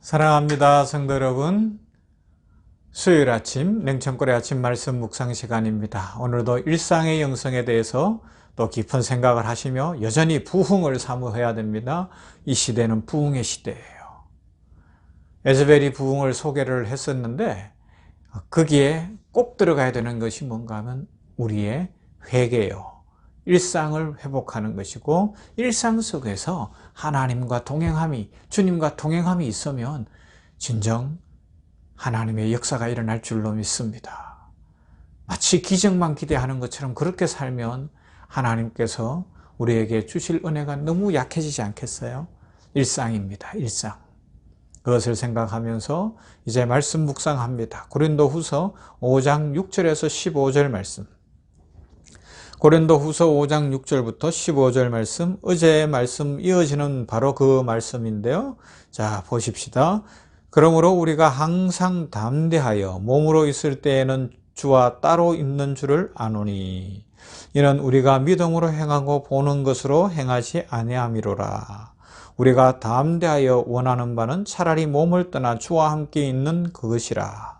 사랑합니다 성도 여러분. 수요일 아침 냉천골의 아침 말씀 묵상 시간입니다. 오늘도 일상의 영성에 대해서 또 깊은 생각을 하시며 여전히 부흥을 사모해야 됩니다. 이 시대는 부흥의 시대예요. 에즈벨이 부흥을 소개를 했었는데 거기에 꼭 들어가야 되는 것이 뭔가 하면 우리의 회개요 일상을 회복하는 것이고 일상 속에서 하나님과 동행함이 주님과 동행함이 있으면 진정 하나님의 역사가 일어날 줄로 믿습니다. 마치 기적만 기대하는 것처럼 그렇게 살면 하나님께서 우리에게 주실 은혜가 너무 약해지지 않겠어요? 일상입니다. 일상. 그것을 생각하면서 이제 말씀 묵상합니다. 고린도 후서 5장 6절에서 15절 말씀. 고린도 후서 5장 6절부터 15절 말씀, 어제의 말씀 이어지는 바로 그 말씀인데요. 자, 보십시다. 그러므로 우리가 항상 담대하여 몸으로 있을 때에는 주와 따로 있는 줄을 아노니 이는 우리가 믿음으로 행하고 보는 것으로 행하지 아니함이로라. 우리가 담대하여 원하는 바는 차라리 몸을 떠나 주와 함께 있는 그것이라.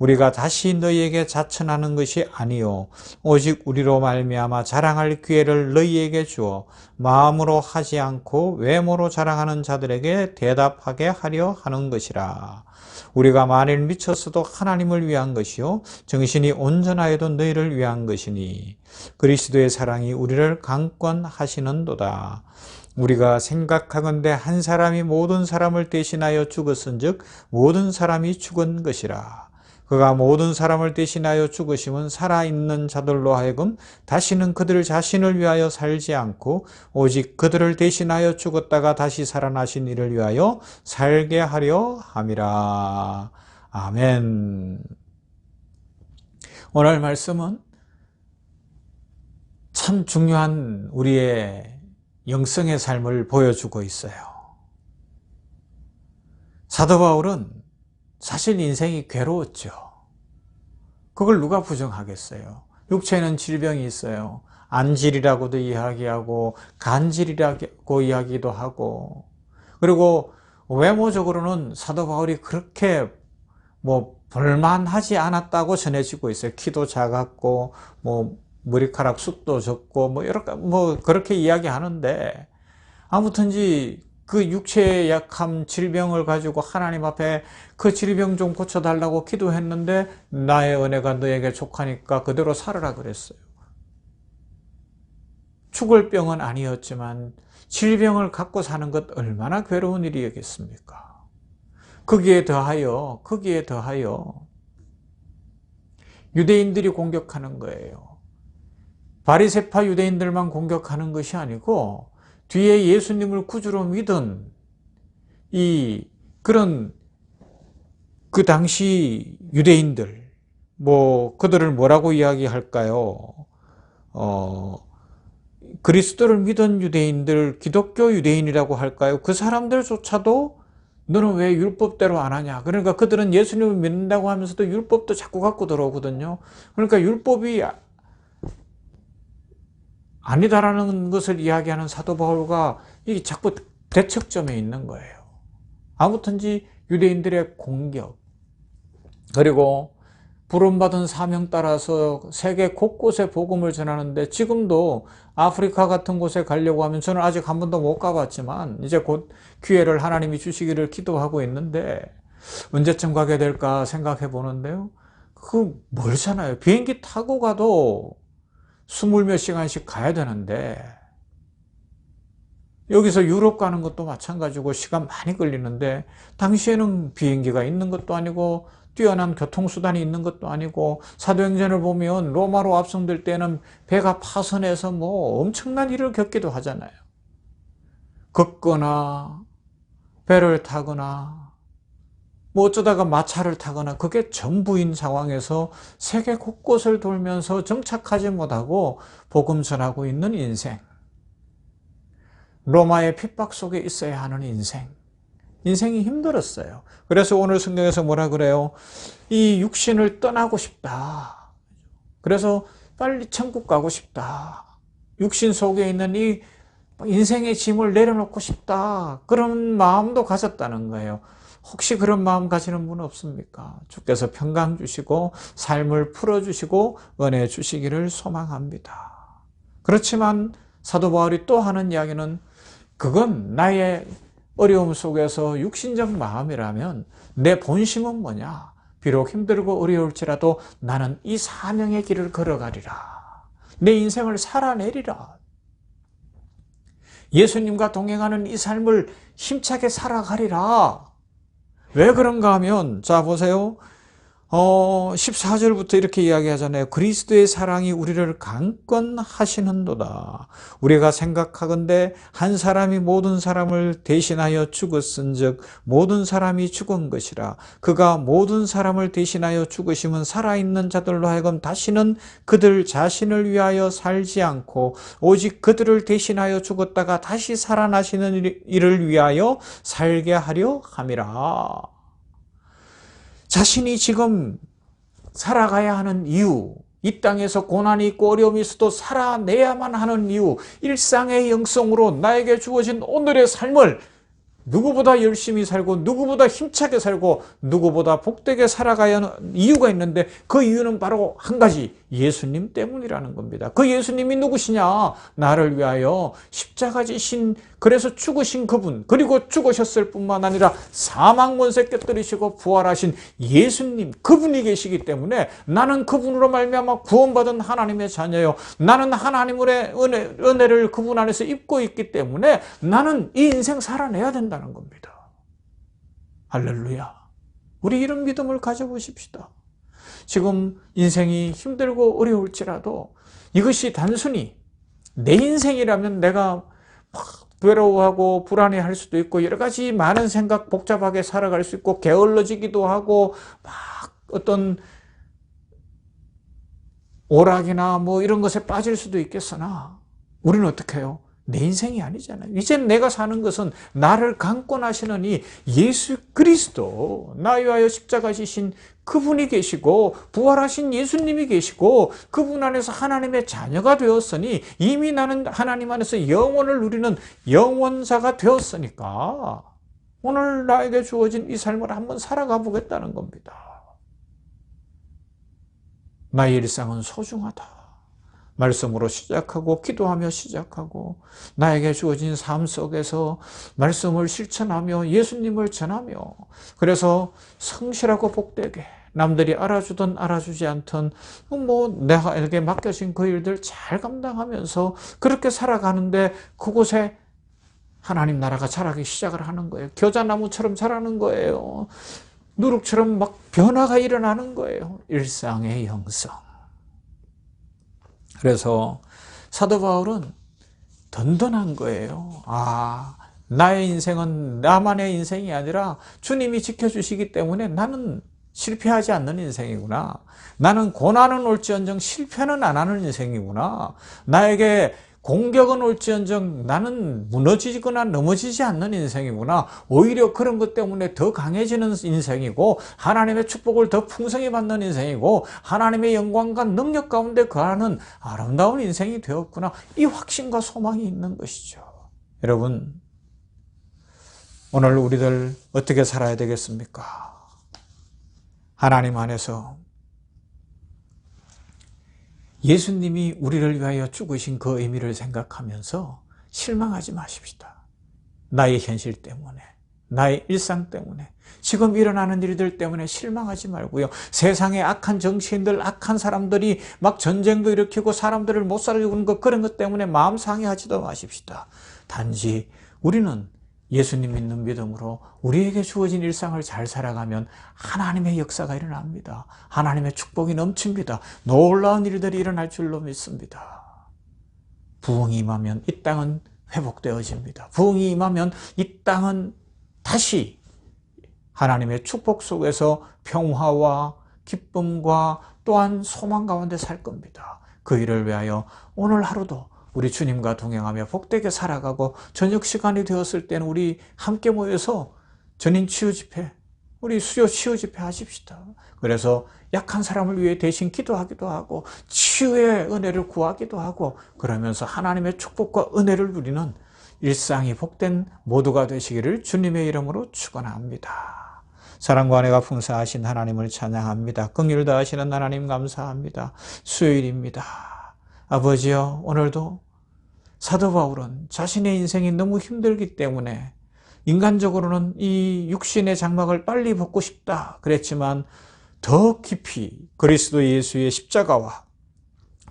우리가 다시 너희에게 자천하는 것이 아니요. 오직 우리로 말미암아 자랑할 기회를 너희에게 주어 마음으로 하지 않고 외모로 자랑하는 자들에게 대답하게 하려 하는 것이라. 우리가 만일 미쳤어도 하나님을 위한 것이요. 정신이 온전하여도 너희를 위한 것이니 그리스도의 사랑이 우리를 강권하시는도다. 우리가 생각하건대 한 사람이 모든 사람을 대신하여 죽었은즉 모든 사람이 죽은 것이라 그가 모든 사람을 대신하여 죽으심은 살아있는 자들로 하여금 다시는 그들 자신을 위하여 살지 않고 오직 그들을 대신하여 죽었다가 다시 살아나신 이를 위하여 살게 하려 함이라. 아멘. 오늘 말씀은 참 중요한 우리의 영성의 삶을 보여주고 있어요. 사도 바울은 사실 인생이 괴로웠죠. 그걸 누가 부정하겠어요? 육체는 질병이 있어요. 안질이라고도 이야기하고 간질이라고 이야기도 하고 그리고 외모적으로는 사도 바울이 그렇게 뭐 볼만하지 않았다고 전해지고 있어요. 키도 작았고 뭐 머리카락 숱도 적고 뭐 여러 뭐 그렇게 이야기하는데 아무튼지 그 육체의 약함, 질병을 가지고 하나님 앞에 그 질병 좀 고쳐달라고 기도했는데 나의 은혜가 너에게 족하니까 그대로 살아라 그랬어요. 죽을 병은 아니었지만 질병을 갖고 사는 것 얼마나 괴로운 일이겠습니까? 거기에 더하여, 거기에 더하여 유대인들이 공격하는 거예요. 바리세파 유대인들만 공격하는 것이 아니고 뒤에 예수님을 구주로 믿은 이 그런 그 당시 유대인들 뭐 그들을 뭐라고 이야기할까요? 어 그리스도를 믿은 유대인들 기독교 유대인이라고 할까요? 그 사람들조차도 너는 왜 율법대로 안 하냐? 그러니까 그들은 예수님을 믿는다고 하면서도 율법도 자꾸 갖고 들어오거든요. 그러니까 율법이 아니다라는 것을 이야기하는 사도 바울과 이게 자꾸 대척점에 있는 거예요. 아무튼지 유대인들의 공격 그리고 부름받은 사명 따라서 세계 곳곳에 복음을 전하는데 지금도 아프리카 같은 곳에 가려고 하면 저는 아직 한 번도 못 가봤지만 이제 곧 기회를 하나님이 주시기를 기도하고 있는데 언제쯤 가게 될까 생각해 보는데요. 그 멀잖아요. 비행기 타고 가도 스물 몇 시간씩 가야 되는데 여기서 유럽 가는 것도 마찬가지고 시간 많이 걸리는데 당시에는 비행기가 있는 것도 아니고 뛰어난 교통수단이 있는 것도 아니고 사도행전을 보면 로마로 압송될 때는 배가 파선해서 뭐 엄청난 일을 겪기도 하잖아요. 걷거나 배를 타거나 뭐 어쩌다가 마차를 타거나 그게 전부인 상황에서 세계 곳곳을 돌면서 정착하지 못하고 복음 전하고 있는 인생. 로마의 핍박 속에 있어야 하는 인생. 인생이 힘들었어요. 그래서 오늘 성경에서 뭐라 그래요? 이 육신을 떠나고 싶다. 그래서 빨리 천국 가고 싶다. 육신 속에 있는 이 인생의 짐을 내려놓고 싶다. 그런 마음도 가졌다는 거예요. 혹시 그런 마음 가지는 분 없습니까? 주께서 평강 주시고 삶을 풀어주시고 은혜 주시기를 소망합니다. 그렇지만 사도 바울이 또 하는 이야기는 그건 나의 어려움 속에서 육신적 마음이라면 내 본심은 뭐냐? 비록 힘들고 어려울지라도 나는 이 사명의 길을 걸어가리라. 내 인생을 살아내리라. 예수님과 동행하는 이 삶을 힘차게 살아가리라. 왜 그런가 하면, 자, 보세요. 어, 14절부터 이렇게 이야기하잖아요. 그리스도의 사랑이 우리를 강권하시는도다. 우리가 생각하건대 한 사람이 모든 사람을 대신하여 죽었은 즉 모든 사람이 죽은 것이라. 그가 모든 사람을 대신하여 죽으심은 살아있는 자들로 하여금 다시는 그들 자신을 위하여 살지 않고 오직 그들을 대신하여 죽었다가 다시 살아나시는 일을 위하여 살게 하려 함이라. 자신이 지금 살아가야 하는 이유, 이 땅에서 고난이 있고 어려움이 있어도 살아내야만 하는 이유, 일상의 영성으로 나에게 주어진 오늘의 삶을 누구보다 열심히 살고 누구보다 힘차게 살고 누구보다 복되게 살아가야 하는 이유가 있는데 그 이유는 바로 한 가지 예수님 때문이라는 겁니다. 그 예수님이 누구시냐? 나를 위하여 십자가 지신 그래서 죽으신 그분 그리고 죽으셨을 뿐만 아니라 사망 권세 깨뜨리시고 부활하신 예수님 그분이 계시기 때문에 나는 그분으로 말미암아 구원받은 하나님의 자녀요. 나는 하나님의 은혜, 은혜를 그분 안에서 입고 있기 때문에 나는 이 인생 살아내야 된다는 겁니다. 할렐루야. 우리 이런 믿음을 가져보십시다. 지금 인생이 힘들고 어려울지라도 이것이 단순히 내 인생이라면 내가 막 외로워하고 불안해할 수도 있고 여러 가지 많은 생각 복잡하게 살아갈 수 있고 게을러지기도 하고 막 어떤 오락이나 뭐 이런 것에 빠질 수도 있겠으나 우리는 어떻게 해요? 내 인생이 아니잖아요. 이제 내가 사는 것은 나를 강권하시는 이 예수 그리스도, 나 위하여 십자가 지신 그분이 계시고, 부활하신 예수님이 계시고, 그분 안에서 하나님의 자녀가 되었으니, 이미 나는 하나님 안에서 영원을 누리는 영원자가 되었으니까, 오늘 나에게 주어진 이 삶을 한번 살아가 보겠다는 겁니다. 나의 일상은 소중하다. 말씀으로 시작하고 기도하며 시작하고 나에게 주어진 삶 속에서 말씀을 실천하며 예수님을 전하며 그래서 성실하고 복되게 남들이 알아주든 알아주지 않든 뭐 내가에게 맡겨진 그 일들 잘 감당하면서 그렇게 살아가는데 그곳에 하나님 나라가 자라기 시작을 하는 거예요. 겨자나무처럼 자라는 거예요. 누룩처럼 막 변화가 일어나는 거예요. 일상의 영성. 그래서 사도 바울은 든든한 거예요. 아, 나의 인생은 나만의 인생이 아니라 주님이 지켜주시기 때문에 나는 실패하지 않는 인생이구나. 나는 고난은 올지언정 실패는 안 하는 인생이구나. 나에게 공격은 올지언정 나는 무너지거나 넘어지지 않는 인생이구나. 오히려 그런 것 때문에 더 강해지는 인생이고 하나님의 축복을 더 풍성히 받는 인생이고 하나님의 영광과 능력 가운데 거하는 아름다운 인생이 되었구나. 이 확신과 소망이 있는 것이죠. 여러분 오늘 우리들 어떻게 살아야 되겠습니까? 하나님 안에서 예수님이 우리를 위하여 죽으신 그 의미를 생각하면서 실망하지 마십시다. 나의 현실 때문에, 나의 일상 때문에, 지금 일어나는 일들 때문에 실망하지 말고요. 세상에 악한 정치인들, 악한 사람들이 막 전쟁도 일으키고 사람들을 못 살게 하는 것, 그런 것 때문에 마음 상해하지도 마십시다. 단지 우리는 예수님 믿는 믿음으로 우리에게 주어진 일상을 잘 살아가면 하나님의 역사가 일어납니다. 하나님의 축복이 넘칩니다. 놀라운 일들이 일어날 줄로 믿습니다. 부흥이 임하면 이 땅은 회복되어집니다. 부흥이 임하면 이 땅은 다시 하나님의 축복 속에서 평화와 기쁨과 또한 소망 가운데 살 겁니다. 그 일을 위하여 오늘 하루도 우리 주님과 동행하며 복되게 살아가고 저녁 시간이 되었을 때는 우리 함께 모여서 전인 치유 집회, 우리 수요 치유 집회 하십시다. 그래서 약한 사람을 위해 대신 기도하기도 하고 치유의 은혜를 구하기도 하고 그러면서 하나님의 축복과 은혜를 누리는 일상이 복된 모두가 되시기를 주님의 이름으로 축원합니다. 사랑과 은혜가 풍성하신 하나님을 찬양합니다. 긍휼 다하시는 하나님 감사합니다. 수요일입니다. 아버지여 오늘도 사도 바울은 자신의 인생이 너무 힘들기 때문에 인간적으로는 이 육신의 장막을 빨리 벗고 싶다 그랬지만 더 깊이 그리스도 예수의 십자가와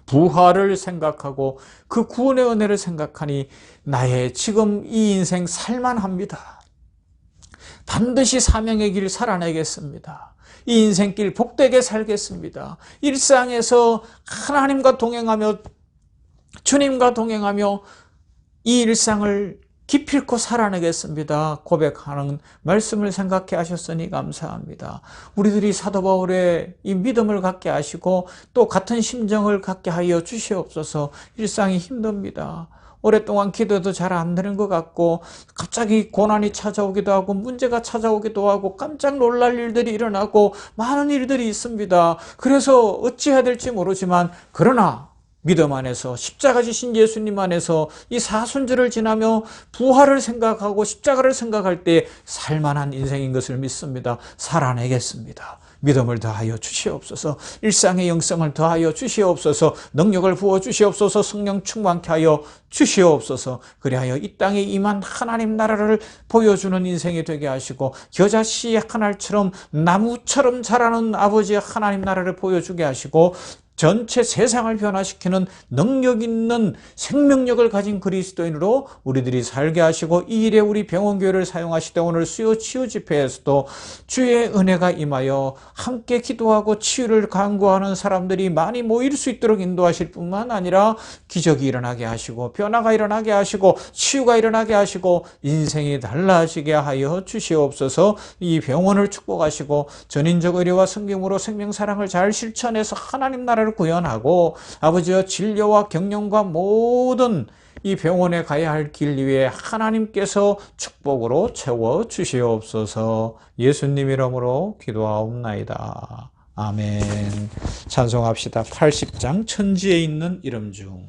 부활을 생각하고 그 구원의 은혜를 생각하니 나의 지금 이 인생 살만합니다. 반드시 사명의 길 살아내겠습니다. 이 인생길 복되게 살겠습니다. 일상에서 하나님과 동행하며 주님과 동행하며 이 일상을 기필코 살아내겠습니다. 고백하는 말씀을 생각해 하셨으니 감사합니다. 우리들이 사도 바울의 이 믿음을 갖게 하시고 또 같은 심정을 갖게 하여 주시옵소서 일상이 힘듭니다. 오랫동안 기도도 잘 안 되는 것 같고 갑자기 고난이 찾아오기도 하고 문제가 찾아오기도 하고 깜짝 놀랄 일들이 일어나고 많은 일들이 있습니다. 그래서 어찌해야 될지 모르지만 그러나 믿음 안에서 십자가 지신 예수님 안에서 이 사순절을 지나며 부활을 생각하고 십자가를 생각할 때 살만한 인생인 것을 믿습니다. 살아내겠습니다. 믿음을 더하여 주시옵소서 일상의 영성을 더하여 주시옵소서 능력을 부어 주시옵소서 성령 충만케 하여 주시옵소서. 그리하여 이 땅에 임한 하나님 나라를 보여주는 인생이 되게 하시고 겨자씨 하나처럼 나무처럼 자라는 아버지의 하나님 나라를 보여주게 하시고 전체 세상을 변화시키는 능력 있는 생명력을 가진 그리스도인으로 우리들이 살게 하시고 이 일에 우리 병원교회를 사용하시되 오늘 수요 치유 집회에서도 주의 은혜가 임하여 함께 기도하고 치유를 강구하는 사람들이 많이 모일 수 있도록 인도하실 뿐만 아니라 기적이 일어나게 하시고 변화가 일어나게 하시고 치유가 일어나게 하시고 인생이 달라지게 하여 주시옵소서. 이 병원을 축복하시고 전인적 의료와 성경으로 생명사랑을 잘 실천해서 하나님 나라를 구현하고 아버지여 진료와 경영과 모든 이 병원에 가야 할 길 위에 하나님께서 축복으로 채워 주시옵소서 예수님 이름으로 기도하옵나이다. 아멘. 찬송합시다. 80장 천지에 있는 이름 중.